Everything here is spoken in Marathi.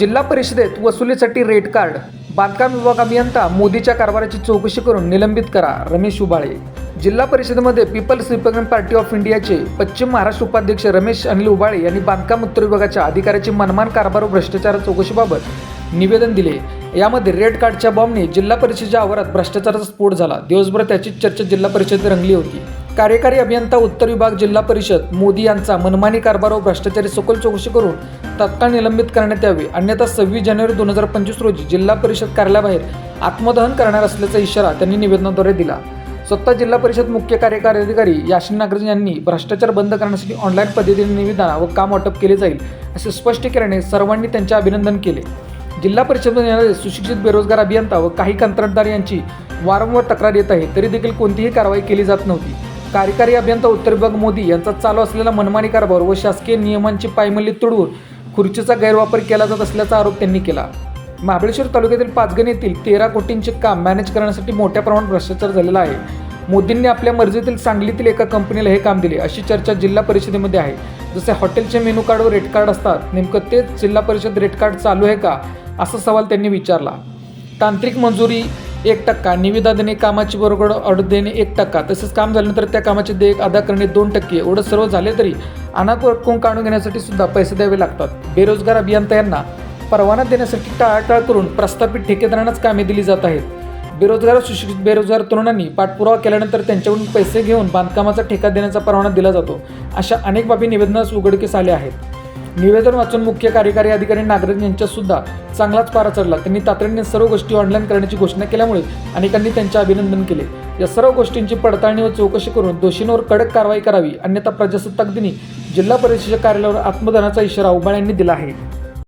जिल्हा परिषदेत वसुलीसाठी रेड कार्ड बांधकाम विभाग अभियंता मोदीच्या कारभाराची चौकशी करून निलंबित करा रमेश उबाळे. जिल्हा परिषदेमध्ये पीपल्स रिपब्लिकन पार्टी ऑफ इंडियाचे पश्चिम महाराष्ट्र उपाध्यक्ष रमेश अनिल उबाळे यांनी बांधकाम उत्तर विभागाच्या अधिकाऱ्याची मनमान कारभार व भ्रष्टाचार चौकशीबाबत निवेदन दिले. यामध्ये रेड कार्डच्या बॉम्बने जिल्हा परिषदेच्या आवारात भ्रष्टाचाराचा स्फोट झाला. दिवसभर त्याची चर्चा जिल्हा परिषदेत रंगली होती. कार्यकारी अभियंता उत्तर विभाग जिल्हा परिषद मोदी यांचा मनमानी कारभार व भ्रष्टाचारी सखोल चौकशी करून तत्काळ निलंबित करण्यात यावे. अन्यथा सव्वीस जानेवारी दोन हजार पंचवीस रोजी जिल्हा परिषद कार्यालयाबाहेर आत्मदहन करणार असल्याचा इशारा त्यांनी निवेदनाद्वारे दिला. स्वतः जिल्हा परिषद मुख्य कार्यकारी अधिकारी याशिन नागराजन यांनी भ्रष्टाचार बंद करण्यासाठी ऑनलाईन पद्धतीने निविदा व काम वाटप केले जाईल असे स्पष्ट केल्याने सर्वांनी त्यांचे अभिनंदन केले. जिल्हा परिषदेने येणारे सुशिक्षित बेरोजगार अभियंता व काही कंत्राटदार यांची वारंवार तक्रार येत आहे तरी देखील कोणतीही कारवाई केली जात नव्हती. कार्यकारी अभियंता उत्तर विभाग मोदी यांचा चालू असलेला मनमानी कारभार व शासकीय नियमांची पायमल्ली तुडवून खुर्चीचा गैरवापर केला जात असल्याचा आरोप त्यांनी केला. महाबळेश्वर तालुक्यातील पाचगण येथील तेरा कोटींचे काम मॅनेज करण्यासाठी मोठ्या प्रमाणात भ्रष्टाचार झालेला आहे. मोदींनी आपल्या मर्जीतील सांगलीतील एका कंपनीला हे काम दिले. अशी चर्चा जिल्हा परिषदेमध्ये आहे. जसे हॉटेलचे मेनू कार्ड व रेट कार्ड असतात नेमकं तेच जिल्हा परिषद रेट कार्ड चालू आहे का? असा सवाल त्यांनी विचारला. तांत्रिक मंजुरी एक टक्का. निविदा देणे कामाची बरोबर ऑर्डर देणे एक टक्का. तसेच काम झाल्यानंतर त्या कामाचे देयक अदा करणे दोन टक्के. एवढं सर्व झाले तरी अनाथ रक्कम काढून घेण्यासाठी सुद्धा पैसे द्यावे लागतात. बेरोजगार अभियंता यांना परवाना देण्यासाठी टाळाटाळ करून प्रस्थापित ठेकेदारांनाच कामे दिली जात आहेत. बेरोजगार सुशिक्षित बेरोजगार तरुणांनी पाठपुरावा केल्यानंतर त्यांच्याकडून पैसे घेऊन बांधकामाचा ठेका देण्याचा परवाना दिला जातो. अशा अनेक बाबी निवेदनास उघडकीस आल्या आहेत. निवेदन वाचून मुख्य कार्यकारी अधिकारी नागरिक यांच्या सुद्धा चांगलाच पारा चढला. त्यांनी तातडीने सर्व गोष्टी ऑनलाईन करण्याची घोषणा केल्यामुळे अनेकांनी त्यांचे अभिनंदन केले. या सर्व गोष्टींची पडताळणी व चौकशी करून दोषींवर कडक कारवाई करावी अन्यथा प्रजासत्ताक दिनी जिल्हा परिषदेच्या कार्यालयावर आत्मदनाचा इशारा उबाळ यांनी दिला आहे.